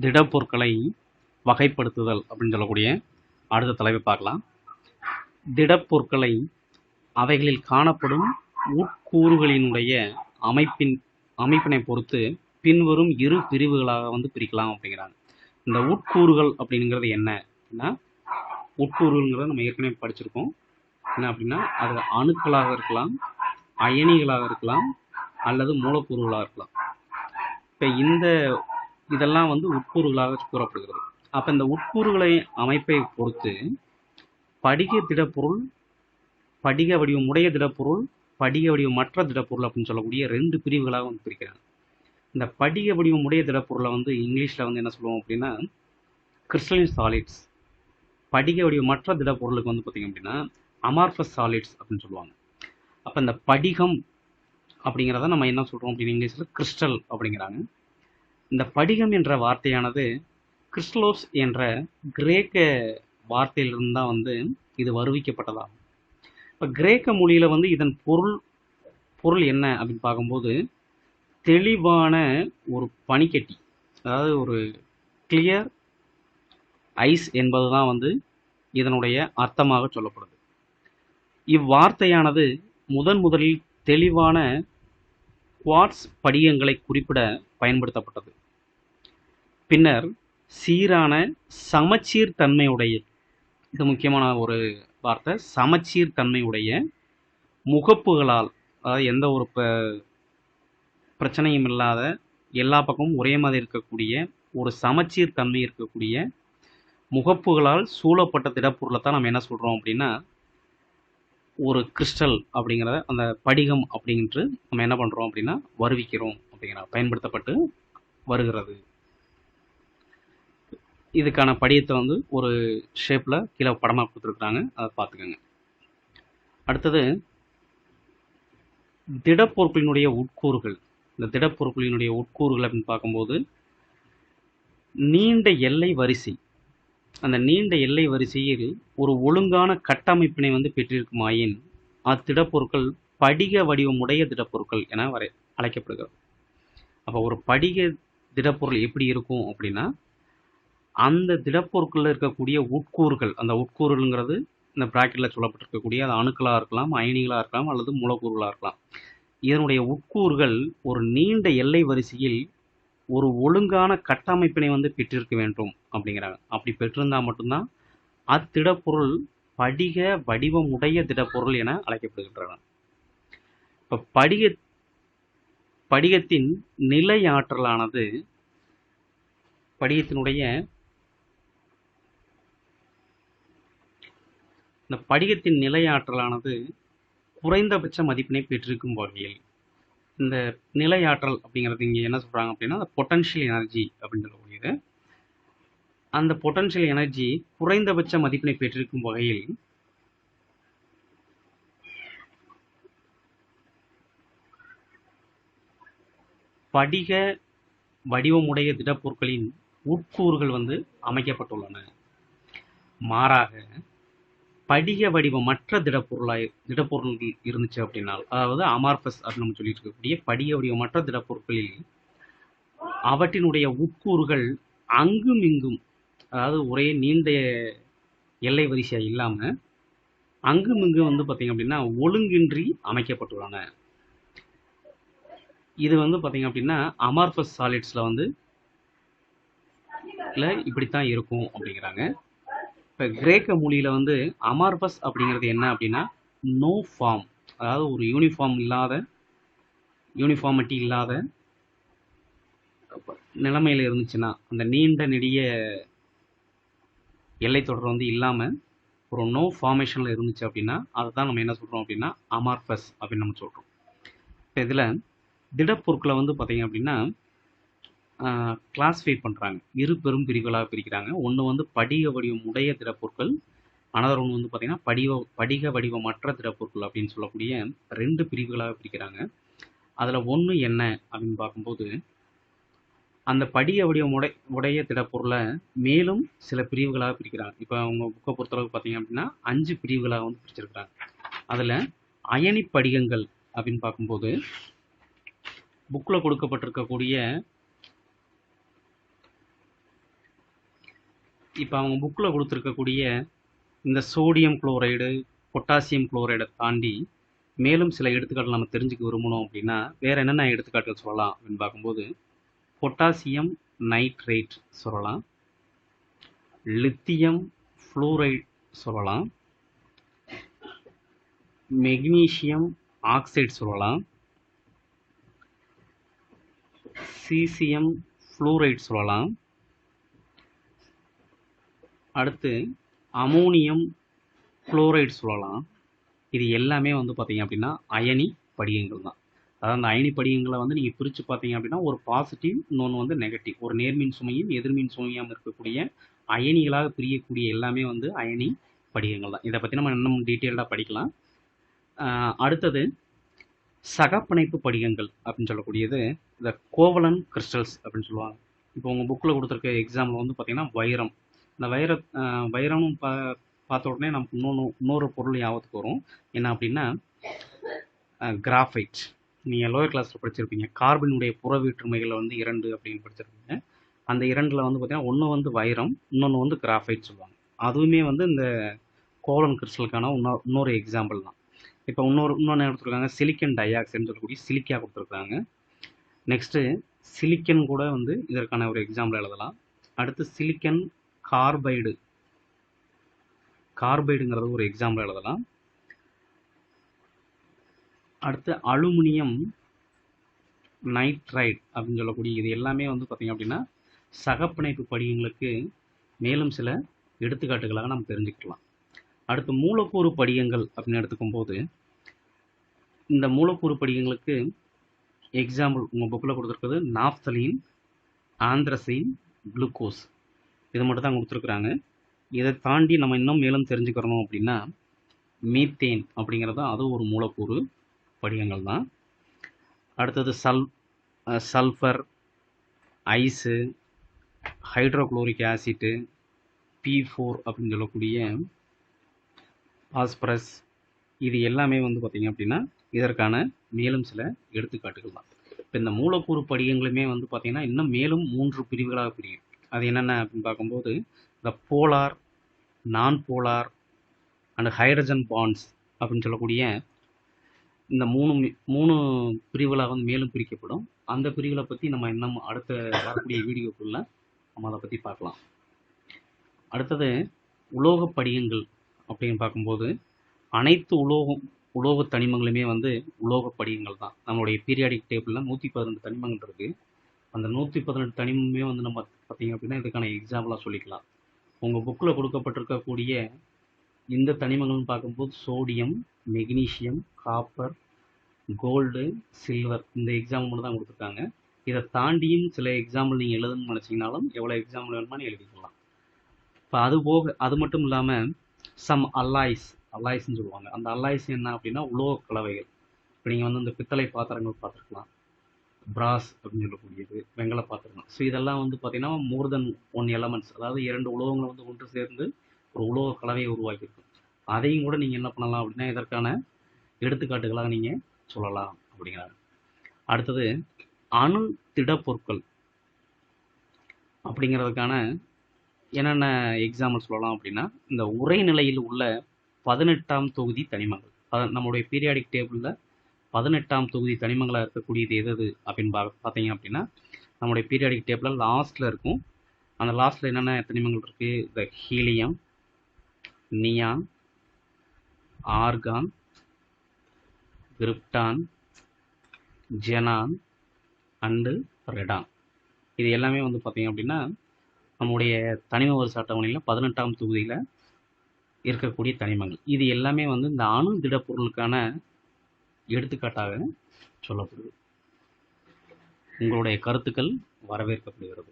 திடப்பொருட்களை வகைப்படுத்துதல் அப்படின்னு சொல்லக்கூடிய அடுத்த தலைப்பை பார்க்கலாம். திடப்பொருட்களை அவைகளில் காணப்படும் உட்கூறுகளினுடைய அமைப்பின் அமைப்பினை பொறுத்து பின்வரும் இரு பிரிவுகளாக வந்து பிரிக்கலாம் அப்படிங்கிறாங்க. இந்த உட்கூறுகள் அப்படிங்கிறது என்ன அப்படின்னா உட்கூறுங்கிறத நம்ம ஏற்கனவே படிச்சிருக்கோம். என்ன அப்படின்னா அது அணுக்களாக இருக்கலாம் அயனிகளாக இருக்கலாம் அல்லது மூலக்கூறுகளாக இருக்கலாம். இப்போ இந்த இதெல்லாம் வந்து உட்கூறுகளாக கூறப்படுகிறது. அப்போ இந்த உட்கூறுகளை அமைப்பை பொறுத்து படிக திடப்பொருள் படிக வடிவம் உடைய திடப்பொருள் படிக மற்ற திடப்பொருள் அப்படின்னு சொல்லக்கூடிய ரெண்டு பிரிவுகளாக வந்து பிரிக்கிறாங்க. இந்த படிக வடிவம் உடைய திடப்பொருளை வந்து இங்கிலீஷில் வந்து என்ன சொல்லுவோம் அப்படின்னா கிறிஸ்டலின் சாலிட்ஸ் படிக வடிவம் மற்ற திடப்பொருளுக்கு வந்து பார்த்திங்க அப்படின்னா அமார்ஃபஸ் சாலிட்ஸ் அப்படின்னு சொல்லுவாங்க. அப்போ இந்த படிகம் அப்படிங்கிறத நம்ம என்ன சொல்கிறோம் அப்படின்னு இங்கிலீஷில் கிறிஸ்டல் அப்படிங்கிறாங்க. இந்த படிகம் என்ற வார்த்தையானது கிறிஸ்டலோஸ் என்ற கிரேக்க வார்த்தையிலிருந்து தான் வந்து இது வருவிக்கப்பட்டதாகும் இப்போ கிரேக்க மொழியில் வந்து இதன் பொருள் பொருள் என்ன அப்படின்னு பார்க்கும்போது தெளிவான ஒரு பனிக்கட்டி அதாவது ஒரு கிளியர் ஐஸ் என்பது தான் வந்து இதனுடைய அர்த்தமாக சொல்லப்படுது. இவ்வார்த்தையானது முதன் முதலில் தெளிவான குவாட்ஸ் படிகங்களை குறிப்பிட பயன்படுத்தப்பட்டது. பின்னர் சீரான சமச்சீர் தன்மையுடைய இது முக்கியமான ஒரு வார்த்தை சமச்சீர் தன்மையுடைய முகப்புகளால் அதாவது எந்த ஒரு ப பிரச்சனையும் இல்லாத எல்லா பக்கமும் ஒரே மாதிரி இருக்கக்கூடிய ஒரு சமச்சீர் தன்மை இருக்கக்கூடிய முகப்புகளால் சூழப்பட்ட திடப்பொருளை தான் நம்ம என்ன சொல்கிறோம் அப்படின்னா ஒரு கிறிஸ்டல் அப்படிங்கிறத அந்த படிகம் அப்படின்ட்டு நம்ம என்ன பண்ணுறோம் அப்படின்னா வருவிக்கிறோம் அப்படிங்கிற பயன்படுத்தப்பட்டு வருகிறது. இதுக்கான படியத்தை வந்து ஒரு ஷேப்பில் கீழே படமாக கொடுத்துருக்குறாங்க. அதை பார்த்துக்கோங்க. அடுத்தது திடப்பொருட்களினுடைய உட்கூறுகள். இந்த திடப்பொருட்களினுடைய உட்கூறுகள் அப்படின்னு பார்க்கும்போது நீண்ட எல்லை வரிசை. அந்த நீண்ட எல்லை வரிசையில் ஒரு ஒழுங்கான கட்டமைப்பினை வந்து பெற்றிருக்குமாயின் அத்திடப்பொருட்கள் படிக வடிவமுடைய திடப்பொருட்கள் என வரை அழைக்கப்படுகிறது. அப்போ ஒரு படிக திடப்பொருள் எப்படி இருக்கும் அப்படின்னா அந்த திடப்பொருட்களில் இருக்கக்கூடிய உட்கூறுகள் அந்த உட்கூறுங்கிறது இந்த ப்ராக்கெட்டில் சொல்லப்பட்டிருக்கக்கூடிய அது அணுக்களாக இருக்கலாம் அயனிகளாக இருக்கலாம் அல்லது மூலக்கூறுகளாக இருக்கலாம். இதனுடைய உட்கூறுகள் ஒரு நீண்ட எல்லை வரிசையில் ஒரு ஒழுங்கான கட்டமைப்பினை வந்து பெற்றிருக்க வேண்டும் அப்படிங்கிறாங்க. அப்படி பெற்றிருந்தால் மட்டும்தான் அத்திடப்பொருள் படிக வடிவமுடைய திடப்பொருள் என அழைக்கப்படுகின்றன. இப்போ படிக படிகத்தின் நிலை ஆற்றலானது படிகத்தினுடைய இந்த படிகத்தின் நிலை ஆற்றலானது குறைந்தபட்ச மதிப்பினை பெற்றிருக்கும் வகையில். இந்த நிலையாற்றல் அப்படிங்கிறது இங்கே என்ன சொல்கிறாங்க அப்படின்னா அந்த பொட்டன்ஷியல் எனர்ஜி அப்படின்னு சொல்லக்கூடியது அந்த பொட்டன்ஷியல் எனர்ஜி குறைந்தபட்ச மதிப்பினை பெற்றிருக்கும் வகையில் படிக வடிவமுடைய திடப்பொருட்களின் உட்கூறுகள் வந்து அமைக்கப்பட்டுள்ளன. மாறாக படிக வடிவமற்ற திடப்பொருளாக திடப்பொருள்கள் இருந்துச்சு அப்படின்னா அதாவது அமார்பஸ் அப்படின்னு நம்ம சொல்லிட்டு இருக்கக்கூடிய படிக வடிவமற்ற திடப்பொருட்களில் அவற்றினுடைய உட்கூறுகள் அங்கும் இங்கும் அதாவது ஒரே நீண்ட எல்லை வரிசையாக இல்லாமல் அங்கும் இங்கும் வந்து பார்த்திங்க அப்படின்னா ஒழுங்கின்றி அமைக்கப்பட்டுள்ளன. இது வந்து பார்த்திங்க அப்படின்னா அமார்பஸ் சாலிட்ஸில் வந்து இல்லை இப்படித்தான் இருக்கும் அப்படிங்கிறாங்க. இப்போ கிரேக்க மொழியில் வந்து அமார்பஸ் அப்படிங்கிறது என்ன அப்படின்னா நோ ஃபார்ம் அதாவது ஒரு யூனிஃபார்ம் இல்லாத யூனிஃபார்மிட்டி இல்லாத நிலைமையில் இருந்துச்சுன்னா அந்த நீண்ட நெடிய எல்லை தொடர் வந்து இல்லாமல் ஒரு நோ ஃபார்மேஷனில் இருந்துச்சு அப்படின்னா அதை தான் நம்ம என்ன சொல்கிறோம் அப்படின்னா அமார்பஸ் அப்படின்னு நம்ம சொல்கிறோம் இப்போ இதில் திடப்பொருட்களை வந்து பார்த்திங்க அப்படின்னா கிளாஸிஃபை பண்ணுறாங்க இரு பெரும் பிரிவுகளாக பிரிக்கிறாங்க. ஒன்று வந்து படிக வடிவம் உடைய திடப்பொருட்கள் அனதர் ஒன்று வந்து பார்த்திங்கன்னா படிவ படிக வடிவமற்ற திடப்பொருட்கள் அப்படின்னு சொல்லக்கூடிய ரெண்டு பிரிவுகளாக பிரிக்கிறாங்க. அதில் ஒன்று என்ன அப்படின்னு பார்க்கும்போது அந்த படிக வடிவம் உடை உடைய திடப்பொருளை மேலும் சில பிரிவுகளாக பிரிக்கிறாங்க. இப்போ அவங்க புக்கை பொறுத்தளவுக்கு பார்த்தீங்க அப்படின்னா அஞ்சு பிரிவுகளாக வந்து பிரிச்சிருக்கிறாங்க. அதில் அயனி படிகங்கள் அப்படின்னு பார்க்கும்போது புக்கில் கொடுக்கப்பட்டிருக்கக்கூடிய இப்போ அவங்க புக்கில் கொடுத்துருக்கக்கூடிய இந்த சோடியம் குளோரைடு பொட்டாசியம் குளோரைடை தாண்டி மேலும் சில எடுத்துக்காட்டு நம்ம தெரிஞ்சுக்க விரும்பணும் அப்படின்னா வேறு என்னென்ன எடுத்துக்காட்டுகள் சொல்லலாம் அப்படின்னு பார்க்கும்போது பொட்டாசியம் நைட்ரேட் சொல்லலாம் லித்தியம் ஃப்ளூரைட் சொல்லலாம் மெக்னீசியம் ஆக்சைடு சொல்லலாம் சீசியம் ஃப்ளூரைட் சொல்லலாம் அடுத்து அமோனியம் குளோரைட் சொல்லலாம். இது எல்லாமே வந்து பார்த்தீங்க அப்படின்னா அயனி படிகங்கள் தான். அதாவது அந்த அயனி படிகங்களை வந்து நீங்கள் பிரித்து பார்த்தீங்க அப்படின்னா ஒரு பாசிட்டிவ் இன்னொன்று வந்து நெகட்டிவ் ஒரு நேர்மின் சுமையும் எதிர்மின் சுமையாகவும் இருக்கக்கூடிய அயனிகளாக பிரியக்கூடிய எல்லாமே வந்து அயனி படிகங்கள் தான். இதை பற்றி நம்ம இன்னும் டீட்டெயில்டாக படிக்கலாம். அடுத்தது சகப்பிணைப்பு படிகங்கள் அப்படின்னு சொல்லக்கூடியது இந்த கோவலன் கிறிஸ்டல்ஸ் அப்படின்னு சொல்லுவாங்க. இப்போ உங்கள் புக்கில் கொடுத்துருக்க எக்ஸாம்பிள் வந்து பார்த்திங்கன்னா வைரம். இந்த வைர வைரம்னு பா பார்த்த உடனே நமக்கு இன்னொன்று இன்னொரு பொருள் ஞாபகத்துக்கு வரும். என்ன அப்படின்னா கிராஃபைட் நீங்கள் லோயர் கிளாஸில் படிச்சிருப்பீங்க. கார்பனுடைய புற வேற்றுமைகளை வந்து இரண்டு அப்படின்னு படிச்சிருப்பீங்க. அந்த இரண்டில் வந்து பார்த்தீங்கன்னா ஒன்று வந்து வைரம் இன்னொன்று வந்து கிராஃபைட் சொல்லுவாங்க. அதுவுமே வந்து இந்த கோலன் கிறிஸ்டலுக்கான இன்னொரு இன்னொரு எக்ஸாம்பிள் தான். இப்போ இன்னொரு இன்னொன்று கொடுத்துருக்காங்க? சிலிக்கன் டை ஆக்சைடுன்னு சொல்லக்கூடிய சிலிக்கா கொடுத்துருக்காங்க. நெக்ஸ்ட்டு சிலிக்கன் கூட வந்து இதற்கான ஒரு எக்ஸாம்பிள் எழுதலாம். அடுத்து சிலிக்கன் கார்பைடு. கார்பைடுங்கிறது ஒரு எக்ஸாம்பிள் எழுதலாம். அடுத்து அலுமினியம் நைட்ரைட் அப்படின்னு சொல்லக்கூடிய இது எல்லாமே வந்து பார்த்திங்க அப்படின்னா சகப்பிணைப்பு படிகங்களுக்கு மேலும் சில எடுத்துக்காட்டுகளாக நம்ம தெரிஞ்சுக்கலாம் அடுத்து மூலக்கூறு படிகங்கள் அப்படின்னு எடுத்துக்கும் போது இந்த மூலக்கூறு படிகங்களுக்கு எக்ஸாம்பிள் உங்கள் புக்கில் கொடுத்துருக்குறது நாப்தலின் ஆந்திரசின் குளுக்கோஸ். இது மட்டும் தான் கொடுத்துருக்குறாங்க. இதை தாண்டி நம்ம இன்னும் மேலும் தெரிஞ்சுக்கிறணும் அப்படின்னா மீத்தேன் அப்படிங்கிறது அதுவும் ஒரு மூலக்கூறு படிகங்கள் தான். அடுத்தது சல் sulphur ice hydrochloric acid P four அப்படின்னு சொல்லக்கூடிய பாஸ்பரஸ் இது எல்லாமே வந்து பார்த்திங்க அப்படின்னா இதற்கான மேலும் சில எடுத்துக்காட்டுகள் தான். இப்போ இந்த மூலக்கூறு படிகங்களுமே வந்து பார்த்திங்கன்னா இன்னும் மேலும் மூன்று பிரிவுகளாக பிரியும். அது என்னென்ன அப்படின்னு பார்க்கும்போது இந்த போலார் நான் போலார் அண்ட் ஹைட்ரஜன் பாண்ட்ஸ் அப்படின்னு சொல்லக்கூடிய இந்த மூணு மூணு பிரிவுகளாக வந்து மேலும் பிரிக்கப்படும். அந்த பிரிவுகளை பற்றி நம்ம இன்னும் அடுத்த வரக்கூடிய வீடியோக்குள்ள நம்ம அதை பற்றி பார்க்கலாம். அடுத்தது உலோகப் படிகங்கள் அப்படின்னு பார்க்கும்போது அனைத்து உலோகம் உலோக தனிமங்களுமே வந்து உலோகப் படிகங்கள் தான். நம்மளுடைய பீரியாடிக் டேபிளில் நூற்றி பதினெட்டு தனிமங்கள் இருக்குது அந்த நூற்றி பதினெட்டு தனிமமே வந்து நம்ம பார்த்தீங்க அப்படின்னா இதுக்கான எக்ஸாம்பிளாக சொல்லிக்கலாம். உங்கள் புக்கில் கொடுக்கப்பட்டிருக்கக்கூடிய இந்த தனிமங்கள்னு பார்க்கும்போது sodium magnesium copper gold silver இந்த எக்ஸாம்பிள் மட்டும் தான் கொடுத்துருக்காங்க. இதை தாண்டியும் சில எக்ஸாம்பிள் நீங்கள் எழுதணும்னு நினச்சிங்கனாலும் எவ்வளோ எக்ஸாம்பிள் வேணுமா எழுதிக்கலாம் இப்போ அது போக அது மட்டும் இல்லாமல் சம் அல்லாய்ஸ் அல்லாய்ஸ்ன்னு சொல்லுவாங்க. அந்த அல்லாய்ஸ் என்ன அப்படின்னா உலோக கலவைகள். இப்போ நீங்கள் வந்து இந்த பித்தளை பாத்திரங்கள் பார்த்துருக்கலாம். பிராஸ் அப்படின்னு சொல்லக்கூடியது வெங்கல பாத்திரங்கள் ஸோ இதெல்லாம் வந்து பார்த்தீங்கன்னா மோர் தென் ஒன் எலமெண்ட்ஸ் அதாவது இரண்டு உலோகங்கள் வந்து ஒன்று சேர்ந்து ஒரு உலோக கலவையை உருவாக்கியிருக்கும். அதையும் கூட நீங்கள் என்ன பண்ணலாம் அப்படின்னா இதற்கான எடுத்துக்காட்டுகளாக நீங்கள் சொல்லலாம் அப்படிங்கிறாங்க அடுத்தது அணு திடப்பொருட்கள் அப்படிங்கிறதுக்கான என்னென்ன எக்ஸாம்பிள் சொல்லலாம் அப்படின்னா இந்த உரைநிலையில் உள்ள பதினெட்டாம் தொகுதி தனிமங்கள். அத- நம்மளுடைய பீரியாடிக் டேபிளில் பதினெட்டாம் தொகுதி தனிமங்களாக இருக்கக்கூடியது எது அப்படின்னு பா பார்த்தீங்க அப்படின்னா நம்மளுடைய பீரியாடிக் டேபிளில் லாஸ்ட்டில் இருக்கும். அந்த லாஸ்ட்டில் என்னென்ன தனிமங்கள் இருக்குது இந்த helium neon argon krypton xenon and radon இது எல்லாமே வந்து பார்த்தீங்க அப்படின்னா நம்முடைய தனிம வரிசை அட்டவணையில் பதினெட்டாம் தொகுதியில் இருக்கக்கூடிய தனிமங்கள். இது எல்லாமே வந்து இந்த அணு திடப்பொருளுக்கான எடுத்துக்காட்டாக சொல்லப்படுது உங்களுடைய கருத்துக்கள் வரவேற்கப்படுகிறது.